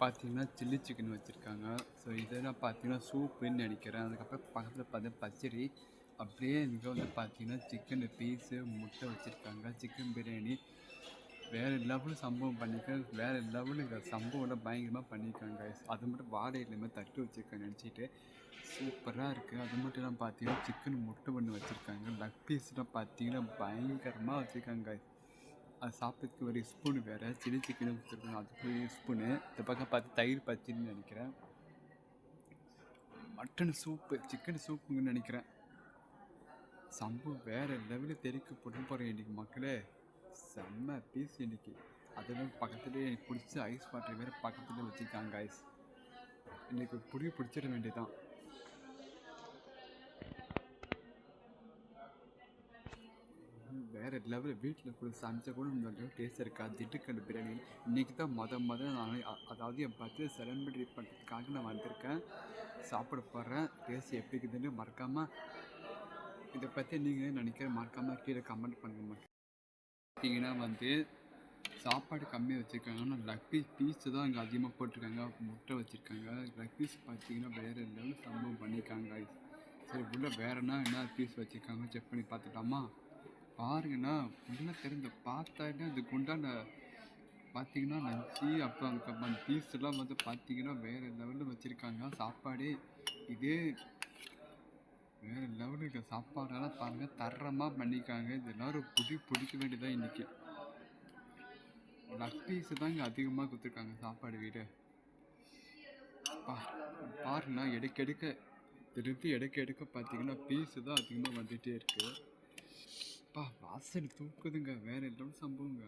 பார்த்தீங்கன்னா chilli chicken வச்சுருக்காங்க. So இதெல்லாம் பார்த்தீங்கன்னா சூப்புன்னு நினைக்கிறேன். அதுக்கப்புறம் பக்கத்தில் பார்த்தா பச்சடி. அப்படியே இங்கே வந்து பார்த்தீங்கன்னா சிக்கன் பீஸு முட்டை வச்சுருக்காங்க. சிக்கன் பிரியாணி வேறு லெவலும் சம்பவம் பண்ணியிருக்கேன் வேறு லெவலுக்கு சம்பவம்லாம் பயங்கரமாக பண்ணியிருக்காங்க அது மட்டும் வாடகை இல்லாமல் தட்டு வச்சுருக்காங்க நினச்சிட்டு. சூப்பராக இருக்குது அது மட்டும் இல்லாமல் பார்த்தீங்கன்னா சிக்கன் முட்டை ஒன்று வச்சுருக்காங்க. லக் பீஸ்லாம் பார்த்தீங்கன்னா பயங்கரமாக வச்சுருக்காங்க. அது சாப்பிட்றதுக்கு ஒரு ஸ்பூனு வேறு. சில்லி சிக்கன் கொடுத்துருக்கோம் அதுக்கு ஒரு ஸ்பூனு இந்த பக்கம் பார்த்து தயிர் பச்சின்னு நினைக்கிறேன். மட்டன் சூப்பு சிக்கன் சூப்புங்கன்னு நினைக்கிறேன். சம்பவம் வேறு லெவலில் தெறிக்க போட்டு போகிறேன் இன்றைக்கி மக்களே. செம்ம பீஸ் இன்னைக்கு. அதெல்லாம் பக்கத்துலேயே எனக்கு பிடிச்ச ஐஸ் வாட்டர் வேறு பக்கத்துலேயே வச்சுருக்காங்க ஐஸ் இன்றைக்கி புரிய புடி பிடிச்சிட வேண்டியதான் வேறு லெவலில் வீட்டில் கூட சமைச்சா கூட இந்த அளவு டேஸ்ட் இருக்கா திட்டுக்கண்டு பிரியாணி. இன்றைக்கி தான் மொதல் மொதல் நான் அதாவது என் பர்த்டே செலிப்ரேட் பண்ணுறதுக்காக நான் வந்திருக்கேன். சாப்பிட போடுறேன் டேஸ்ட் எப்படி இருக்குதுன்னு மறக்காமல் இதை பற்றி நீங்கள் நினைக்கிற மறக்காமல் கீழே கமெண்ட் பண்ணுங்க பார்த்தீங்கன்னா வந்து சாப்பாடு கம்மியாக வச்சுருக்காங்க. ஆனால் லக் பீஸ் பீஸு தான் இங்கே அதிகமாக போட்டிருக்காங்க. முட்டை வச்சுருக்காங்க. லக் பீஸ் பார்த்தீங்கன்னா வேறு லெவலில் சம்பவம் பண்ணியிருக்காங்க சரி உள்ள வேறுனா என்ன பீஸ் வச்சுருக்காங்க? செக் பண்ணி பார்த்துட்டாமா பாருங்கண்ணா உள்ள திறந்து பார்த்தாலே அது குண்டான பார்த்தீங்கன்னா நஞ்சு அப்புறம் அதுக்கப்புறம் அந்த வந்து பார்த்தீங்கன்னா வேறு லெவலில் வச்சுருக்காங்க. சாப்பாடே இதே வேறு லெவலுக்கு சாப்பாடெல்லாம் பாருங்கள் தரமாக பண்ணியிருக்காங்க இது எல்லோரும் புடி பிடிக்க வேண்டியதான் இன்றைக்கி லக் பீஸு தான் இங்கே அதிகமாக கொடுத்துருக்காங்க சாப்பாடு வீடு. பா பாருங்கண்ணா எடுக்க எடுக்க திருப்பி எடுக்க எடுக்க பார்த்தீங்கன்னா பீஸு தான் அதிகமாக வந்துகிட்டே இருக்குது அப்பா வாசல் தூக்குதுங்க. வேற எல்லாம் சம்பவங்க.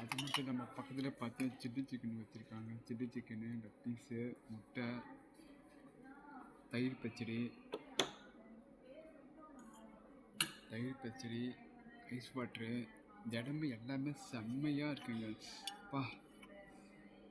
அது மட்டும் நம்ம பக்கத்தில் பார்த்து சில்லி சிக்கன் வச்சுருக்காங்க. சில்லி சிக்கனு இந்த பீஸு முட்டை தயிர் பச்சடி. தயிர் பச்சடி ஐஸ் வாட்ரு இந்த இடமே எல்லாமே செம்மையாக இருக்குங்க. அப்பா